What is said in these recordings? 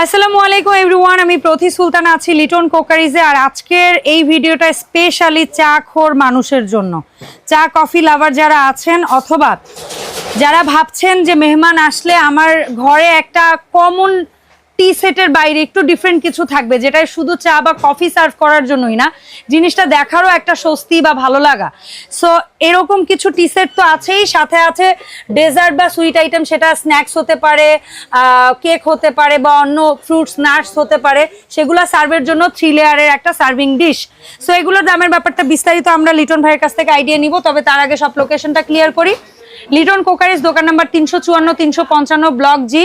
আসসালামু আলাইকুম এভরিওয়ান, আমি প্রতি সুলতান আছি লিটন কোকারিজে, আর আজকের এই ভিডিওটা স্পেশালি চা খোর মানুষের জন্য। চা কফি লাভার যারা আছেন অথবা যারা ভাবছেন যে মেহমান আসলে আমার ঘরে একটা কমন টি সেটের বাইরে একটু ডিফারেন্ট কিছু থাকবে যেটা শুধু চা বা কফি সার্ভ করার জন্যই না, জিনিসটা দেখারও একটা স্বস্তি বা ভালো লাগা। সো এরকম কিছু টি সেট তো আছেই, সাথে আছে ডেজার্ট বা সুইট আইটেম সেটা স্ন্যাক্স হতে পারে কেক হতে পারে বা অন্য ফ্রুটস নাটস হতে পারে, সেগুলো সার্ভের জন্য থ্রি লেয়ারের একটা সার্ভিং ডিশ সো এগুলোর দামের ব্যাপারটা বিস্তারিত আমরা লিটন ভাইয়ের কাছ থেকে আইডিয়া নিব, তবে তার আগে সব লোকেশনটা ক্লিয়ার করি। লিটন কোকারিস দোকান নাম্বার তিনশো চুয়ান্ন, তিনশো পঞ্চান্ন ব্লক জি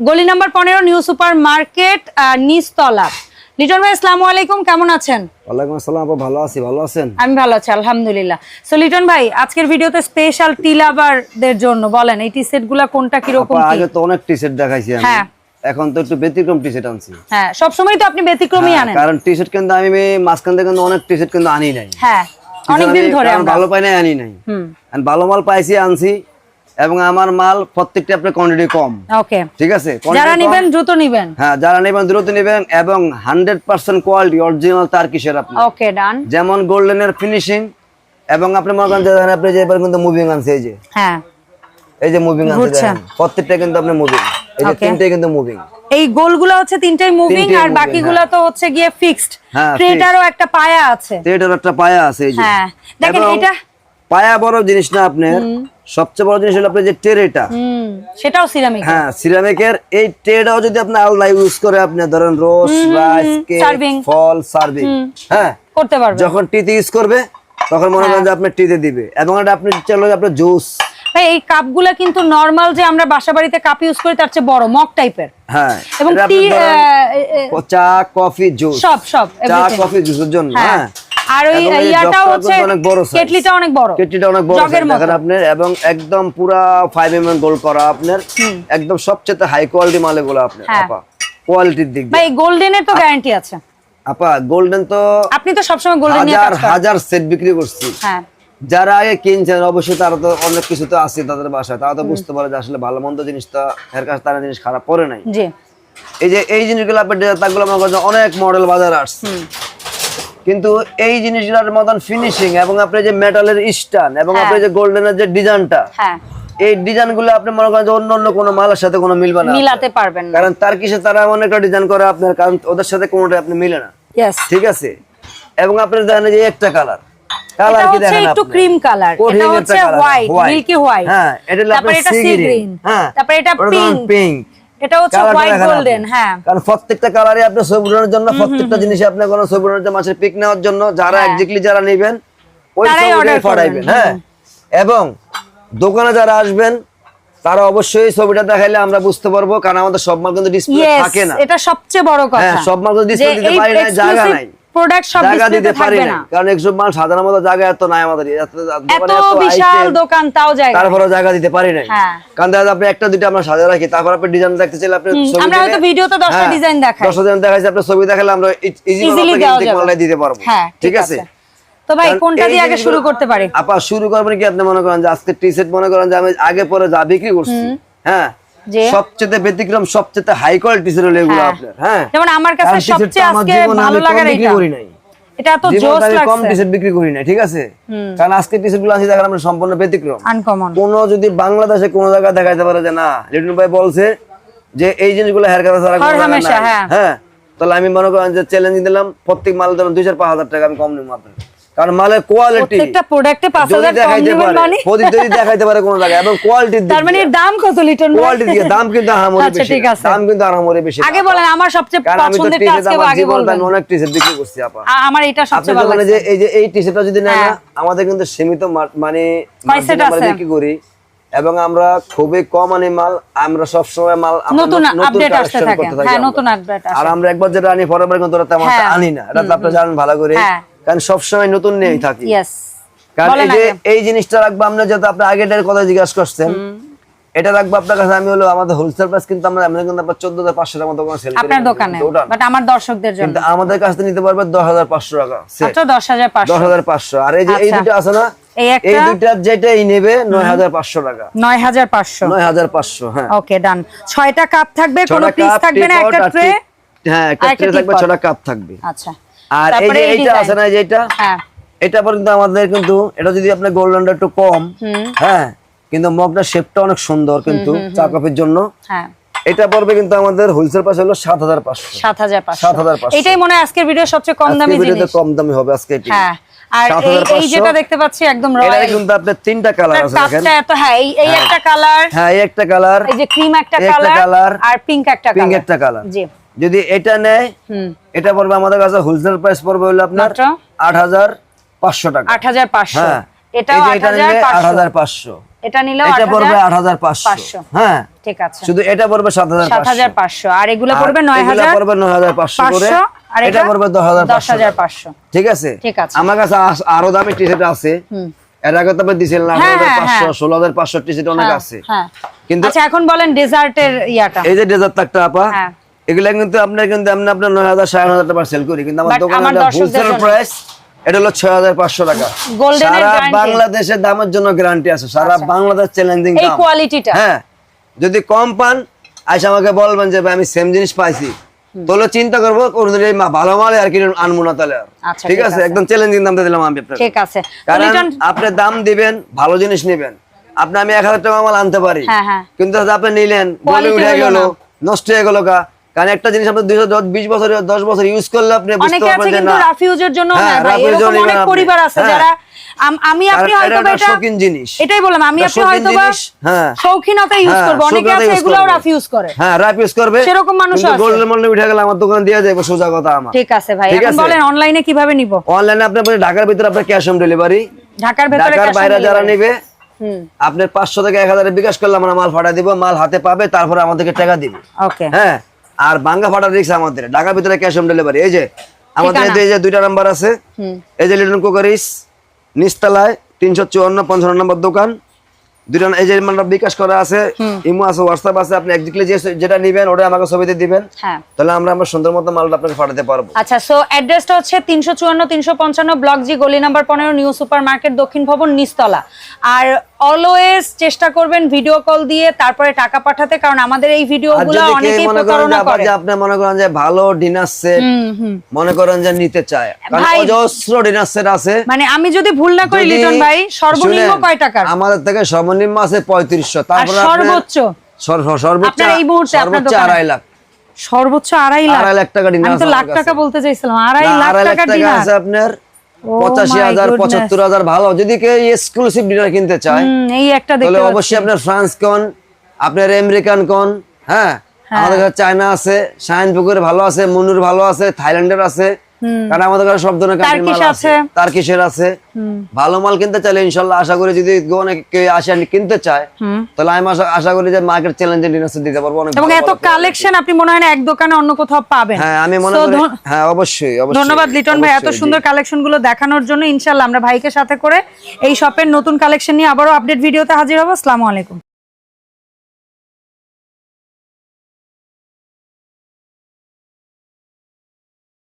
গলি নাম্বার পনেরো নিউ সুপার মার্কেট নিচতলা। লিটন ভাই আসসালামু আলাইকুম কেমন আছেন? ওয়ালাইকুম আসসালাম আপু ভালো আছি ভালো আছেন? আমি ভালো আছি আলহামদুলিল্লাহ। সো লিটন ভাই আজকের ভিডিওতে স্পেশাল টিলাবারদের জন্য বলেন এই টি সেট কোনটা কি? আগে তো অনেক টি দেখাইছি আমি। হ্যাঁ। এখন তো একটু ব্যতিক্রম টি শার্ট আনছি। হ্যাঁ সবসময় তো আপনি ব্যতিক্রমী হ্যাঁ, আনেন। কারণ টি শার্ট কিন্তু আমি মাঝখান থেকে কিন্তু অনেক টি শার্ট কিন্তু আনি নাই। হ্যাঁ অনেকদিন ধরে ভালো পাই নাই আনি নাই। হুম। আর ভালো মাল পাইছি আনছি। এবং আমার মাল প্রত্যেকটা আপনার কোয়ান্টিটি কম। ওকে ঠিক আছে? যারা। নিবেন দ্রুত নিবেন। হ্যাঁ যারা নেবেন দ্রুত নেবেন এবং হান্ড্রেড পার্সেন্ট কোয়ালিটি অরিজিনাল তার কিসের আপনি? ওকে ডান যেমন গোল্ডেনের ফিনিশিং এবং আপনি মনে করেন যে আপনি যে এবার কিন্তু মুভিং আনছে এই যে। হ্যাঁ। এই যে মুভিং আনছে প্রত্যেকটা কিন্তু আপনি মুভিং এই যে তিনটাই কিন্তু মুভিং এই গোলগুলো হচ্ছে তিনটাই মুভিং আর বাকিগুলো তো হচ্ছে গিয়ে ফিক্সড হ্যাঁ, ট্রেটারও একটা পায়া আছে। এটার একটা পায়া আছে এই যে। হ্যাঁ। দেখেন এটা পায়া বড় জিনিস না আপনার সবচেয়ে বড় জিনিস হলো আপনার যে ট্রেটা। সেটাও সিরামিক হ্যাঁ সিরামিকের এই ট্রেটাও যদি আপনি আলাদা ইউজ করে আপনি ধরেন রোজ রাইস কেক ফল সার্ভিং হ্যাঁ করতে পারবেন। যখন টিতে ইউজ করবে তখন মনে করেন যে আপনি টিতে দিবে। এবং এটা আপনি চলো আপনার জুস ভাই এই কাপগুলা কিন্তু নরমাল যে আমরা বাসা বাড়িতে কাপ ইউজ করি তার চেয়ে বড় মগ টাইপের হ্যাঁ এবং টি চা কফি জুস সব সব চা কফি জুসের জন্য হ্যাঁ। হ্যাঁ। আর ওই জগটা হচ্ছে। কেটলিটা অনেক বড়। কেটলিটা অনেক বড় দেখেন আপনার এবং একদম পুরা ফাইভ এম এম গোল্ড করা আপনার। একদম সবচেয়ে হাই কোয়ালিটি মাল এগুলো আপনার হ্যাঁ। আপা। কোয়ালিটির দিক ভাই গোল্ডেনের তো গ্যারান্টি আছে। আপা গোল্ডেন তো আপনি তো সবসময় গোল্ডেন নিয়ে হাজার কাজ করেন। হাজার সেট বিক্রি করছি। হ্যাঁ। যারা আগে কিনছেন অবশ্যই তারা তো অনেক কিছু তো আছে তাদের বাসায়। তারা তো বুঝতে পারে যে আসলে ভালো মন্দ জিনিসটা এর কাছে তারা জিনিস খারাপ পড়ে নাই। এই যে এই জিনিসগুলো আপনি তাগুলো মনে করছেন অনেক মডেল বাজার আসছে। কিন্তু এই জিনিসগুলোর মতন ফিনিশিং এবং আপনি যে মেটালের স্টান এবং হ্যাঁ। আপনি যে গোল্ডেনের যে ডিজাইনটা হ্যাঁ। এই ডিজাইনগুলো আপনি মনে করেন যে অন্য অন্য কোনো মালের সাথে কোনো মিলবে না। মিলাতে পারবেন না। কারণ তার কিসে তারা এমন একটা ডিজাইন করে আপনার কারণ ওদের সাথে কোনোটা আপনি মিলে না। ঠিক আছে? এবং আপনি দেখেন যে একটা কালার কালার এটা কি একটু? ক্রিম কালার এটা হচ্ছে হোয়াইট মিল্কি হোয়াইট হ্যাঁ এটা আপনার সি গ্রিন হ্যাঁ। তারপরে এটা পিঙ্ক পিঙ্ক এটা হচ্ছে হোয়াইট গোল্ডেন হ্যাঁ। কারণ প্রত্যেকটা কালারে আপনি ছবি উঠানোর জন্য প্রত্যেকটা জিনিসে আপনি কোনো ছবি উঠানোর জন্য মাছের পিক নেওয়ার জন্য যারা। এক্স্যাক্টলি যারা নেবেন ওই ছবিটাই পাঠাইবেন হ্যাঁ। এবং দোকানে যারা আসবেন তারা অবশ্যই ছবিটা দেখাইলে আমরা বুঝতে পারব কারণ আমাদের সব মাল কিন্তু ডিসপ্লে থাকে না। এটা সবচেয়ে বড় কথা। হ্যাঁ, সব মাল তো ডিসপ্লে দিতে পারি না, জায়গা নাই। প্রোডাক্ট সব ডিসপ্লেতে থাকবে না। কারণ মাল সাধারণ মতো জায়গা এত নাই আমাদের। এত বিশাল দোকান তাও জায়গা তারপরে জায়গা দিতে পারি নাই। হ্যাঁ। কারণ যায় আপনি একটা দুইটা আমরা সাজা রাখি তারপর আপনি ডিজাইন দেখতে চাইলে আপনি ছবি আমরা হয়তো ভিডিওতে দশটা হ্যাঁ, ডিজাইন দেখাই। ডিজাইন দেখাইছি আপনার ছবি দেখালে আমরা ইজি Easily দেওয়া যাবে। মালটাই দিতে পারব। হ্যাঁ ঠিক আছে? তো ভাই কোনটা দিয়ে আগে শুরু করতে পারি? আপা শুরু করবেন কি? আপনি মনে করেন যে আজকে টি সেট মনে করেন যে আমি আগে পরে যা বিক্রি করছি। হ্যাঁ? সবচেয়ে ব্যতিক্রম সবচেয়ে হাই কোয়ালিটি ছিল এগুলো হ্যাঁ। আপনার হ্যাঁ যেমন আমার কাছে সবচেয়ে আজকে ভালো লাগার এটা করি নাই। এটা তো জোস আমি কম লাগছে টি সেট বিক্রি করি না ঠিক আছে কারণ আজকে গুলো আছে দেখেন আমরা সম্পূর্ণ ব্যতিক্রম আনকমন কোন যদি বাংলাদেশে কোন জায়গায় দেখাইতে পারে যে না লিটন ভাই বলছে যে এই জিনিসগুলো হেয়ার কাটা ছাড়া জায়গা। হ্যাঁ। হ্যাঁ তাহলে আমি মনে করেন যে চ্যালেঞ্জ দিলাম প্রত্যেক মাল ধরুন দুই চার পাঁচ হাজার টাকা আমি কম নিব আপনার কারণ মালের কোয়ালিটি প্রত্যেকটা প্রোডাক্টে পাঁচ যদি হাজার কম দেখাইতে নেবেন পারে মানে যদি দেখাইতে পারে কোন জায়গায় এবং কোয়ালিটির তার মানে এর দাম কত লিটন? কোয়ালিটি দিয়ে দাম কিন্তু আহামরি আচ্ছা, বেশি ঠিক না। আছে। দাম কিন্তু আহামরি বেশি আগে বলেন আমার সবচেয়ে পছন্দের টি-শার্ট আজকে আগে বলবেন অনেক টি-শার্ট বিক্রি করছি আপা আমার এটা সবচেয়ে ভালো লাগছে যে এই যে এই টি-শার্টটা যদি না হ্যাঁ। আমাদের কিন্তু সীমিত মানে আমরা? বিক্রি করি এবং আমরা খুবই কম আনি মাল আমরা সব সময় মাল নতুন আপডেট আসতে থাকে হ্যাঁ নতুন আপডেট আর আমরা একবার যেটা আনি পরের বার কিন্তু হ্যাঁ। আনি না এটা তো আপনি জানেন ভালো করে হ্যাঁ। কারণ সব সময় নতুন নিয়েই থাকি। কারণ এই যে এই জিনিসটা রাখব আমরা যেহেতু আপনি আগেটার কথা জিজ্ঞাসা করছেন। এটা রাখব আপনার কাছে আমি হলো আমাদের হোলসেল প্রাইস কিন্তু আমরা আমরা কিন্তু আপনার চোদ্দ হাজার পাঁচশো টাকা মতো সেল আপনার দোকানে। বাট আমার দর্শকদের জন্য। কিন্তু আমাদের কাছ থেকে নিতে পারবে দশ হাজার পাঁচশো টাকা দশ হাজার দশ হাজার পাঁচশো। আর এই যে এই আচ্ছা। দুটো আছে না এই এই একটা দুইটা যেটাই নেবে নয় হাজার পাঁচশো টাকা। নয় হাজার পাঁচশো। নয় হাজার পাঁচশো হ্যাঁ। ওকে ডান ছয়টা কাপ থাকবে? কোনো পিস থাকবে না? একটা ট্রে হ্যাঁ একটা ট্রে থাকবে। ছটা কাপ থাকবে। আচ্ছা। আর এই যে এইটা আছে না যেটা হ্যাঁ। এটা পর্যন্ত আমাদের কিন্তু এটা যদি আপনার গোল্ডেনটা একটু কম হ্যাঁ কিন্তু মগটার শেপটা অনেক সুন্দর কিন্তু চা কফির জন্য। হ্যাঁ। এটা পড়বে কিন্তু আমাদের হোলসেল প্রাইস হলো সাত হাজার পাঁচশো। সাত হাজার পাঁচশো। 7,500 এটাই মনে হয় আজকের ভিডিও সবচেয়ে কম দামি জিনিস। কম দামি হবে আজকে এটি। হ্যাঁ। আর এই এই 7,500 যেটা দেখতে পাচ্ছি একদম এটা কিন্তু আপনার তিনটা কালার আছে দেখেন। এত হ্যাঁ এই এই একটা কালার হ্যাঁ এই একটা কালার এই যে ক্রিম একটা একটা কালার আর পিঙ্ক একটা পিঙ্ক একটা কালার জি। যদি এটা নেয় এটা পড়বে আমাদের কাছে হোলসেল প্রাইস পড়বে হলো আপনার আট হাজার পাঁচশো টাকা। আট হাজার পাঁচশো। হ্যাঁ। এটা নিলে আট হাজার পাঁচশো। এটা এটা পড়বে। হ্যাঁ। ঠিক আছে। শুধু এটা পড়বে আর এগুলো পড়বে নয় এগুলা পড়বে নয় হাজার পাঁচশো করে। আর এটা পড়বে দশ হাজার দশ হাজার পাঁচশো। ঠিক আছে? আমার কাছে আরও দামি টি শার্ট আছে এর আগে তো হ্যাঁ, হ্যাঁ, পাঁচশো হ্যাঁ। ষোলো হাজার পাঁচশো টি শার্ট অনেক হ্যাঁ, আছে। হ্যাঁ। কিন্তু আচ্ছা এখন বলেন ডেজার্টের ইয়াটা। এই যে ডেজার্ট তাকটা আপা। হ্যাঁ। এগুলা কিন্তু আপনার কিন্তু আমি আপনার নয় হাজার সাড়ে হাজার টাকা সেল করি কিন্তু আমার দোকানে হোলসেল প্রাইস এটা হলো ছয় হাজার পাঁচশো টাকা। সারা বাংলাদেশের দামের জন্য গ্যারান্টি আছে সারা আচ্ছা। বাংলাদেশ চ্যালেঞ্জিং কোয়ালিটিটা হ্যাঁ যদি কম পান আইসা আমাকে বলবেন যে ভাই আমি সেম জিনিস পাইছি। তাহলে চিন্তা করব কোনদিন ভালো মালে আর কি আনব না তাহলে আচ্ছা, ঠিক আছে। একদম চ্যালেঞ্জিং দাম দিলাম আমি ঠিক আছে। কারণ আপনি দাম দিবেন ভালো জিনিস নেবেন। আপনি আমি এক হাজার টাকা মাল আনতে পারি। হ্যাঁ, হ্যাঁ। কিন্তু আপনি নিলেন বলে উঠে গেল নষ্ট হয়ে গেল গা। কারণ একটা জিনিস আপনি দুইশো বিশ বছর দশ বছর ইউজ করলে আপনি বুঝতে পারবেন যে না রাফ জন্য হ্যাঁ, হ্যাঁ ভাই এরকম অনেক পরিবার আছে হ্যাঁ। যারা আমি আপনি হয়তো এটা বা একটা এটা শৌখিন জিনিস। এটাই বললাম আমি আপনি হয়তো হ্যাঁ। শৌখিনতা ইউজ হ্যাঁ, অনেকে আছে use এগুলাও করবে। রাফ ইউজ করে হ্যাঁ র্যাপ করবে সেরকম মানুষও আছে। গোল্ডের মূল্য উঠে গেলে আমার দোকান দিয়ে যাবে সোজা কথা আমার ঠিক আছে ভাই এখন বলেন অনলাইনে কীভাবে নিব অনলাইনে আপনি ঢাকার ভিতরে আপনার ক্যাশ অন ডেলিভারি ঢাকার ভেতরে ঢাকার বাইরে যারা? নেবে আপনার পাঁচশো থেকে এক হাজারে বিকাশ করলে আমরা মাল ফাটা দিব মাল হাতে পাবে তারপরে আমাদেরকে টাকা দিবে ওকে হ্যাঁ আর বাঙ্গা ফাটার রিক্স আমাদের ঢাকার ভিতরে ক্যাশ অন ডেলিভারি এই যে আমাদের এই যে দুইটা নাম্বার আছে এই যে লিটন কুকারিস নিচতলায় তিনশো চুয়ান্ন পঞ্চান্ন নম্বর দোকান। দুইটা এই যে মানে বিকাশ করা আছে ইমো আছে হোয়াটসঅ্যাপ আছে আপনি একদিকে যে যেটা নিবেন ওটা আমাকে ছবিতে দিবেন। হ্যাঁ। তাহলে আমরা আমরা সুন্দর মতো মালটা আপনাকে পাঠাতে পারব। আচ্ছা সো অ্যাড্রেসটা হচ্ছে তিনশো চুয়ান্ন তিনশো পঞ্চান্ন ব্লক জি গলি নাম্বার পনেরো নিউ সুপার মার্কেট দক্ষিণ ভবন নিস্তলা আর অলওয়েজ চেষ্টা করবেন ভিডিও কল দিয়ে তারপরে টাকা পাঠাতে কারণ আমাদের এই আর ভিডিওগুলো অনেকেই প্রতারণা করে। যে আপনি মনে করেন যে ভালো ডিনার সেট মনে করেন যে নিতে চায়। কারণ অজস্র ডিনার সেট আছে। মানে আমি যদি ভুল না করি লিটন ভাই সর্বনিম্ন কয় টাকার? আমাদের থেকে সর্বনিম্ন আছে পঁয়ত্রিশশো। আর তারপরে সর্বোচ্চ? সর- সর- সর্বোচ্চ এই মুহূর্তে আপনার সর্বোচ্চ দোকানে? আড়াই লাখ। সর্বোচ্চ আড়াই লাখ? আড়াই লাখ টাকা dinner আমি তো লাখ টাকা বলতে চাইছিলাম আড়াই না, লাখ টাকা টাকা ডিনার আছে আপনার পঁচাশি হাজার পঁচাত্তর হাজার ভালো। যদি কেউ এক্সক্লুসিভ ডিনার কিনতে চায় তাহলে অবশ্যই আপনার ফ্রান্স কন আপনার আমেরিকান কন হ্যাঁ? আমাদের চায়না আছে শাইন পুকুর ভালো আছে মনুর ভালো আছে থাইল্যান্ডের আছে কারণ আমাদের কাছে সব ধরনের মাল আছে। তার্কিশের আছে? ভালো মাল কিনতে চাইলে ইনশাল্লাহ আশা করি যদি অনেক আসে কিনতে চায় তাহলে আমি আশা- করি যে মার্কেট চ্যালেঞ্জে ডিনার দিতে পারব অনেক এবং এত কালেকশন আপনি মনে হয় না এক দোকানে অন্য কোথাও পাবেন। হ্যাঁ আমি মনে করি হ্যাঁ অবশ্যই অবশ্যই ধন্যবাদ লিটন ভাই এত সুন্দর কালেকশনগুলো দেখানোর জন্য ইনশাল্লাহ আমরা ভাইকে সাথে করে এই শপের নতুন কালেকশন নিয়ে আবারও আপডেট ভিডিওতে হাজির হব। আসসালামু আলাইকুম।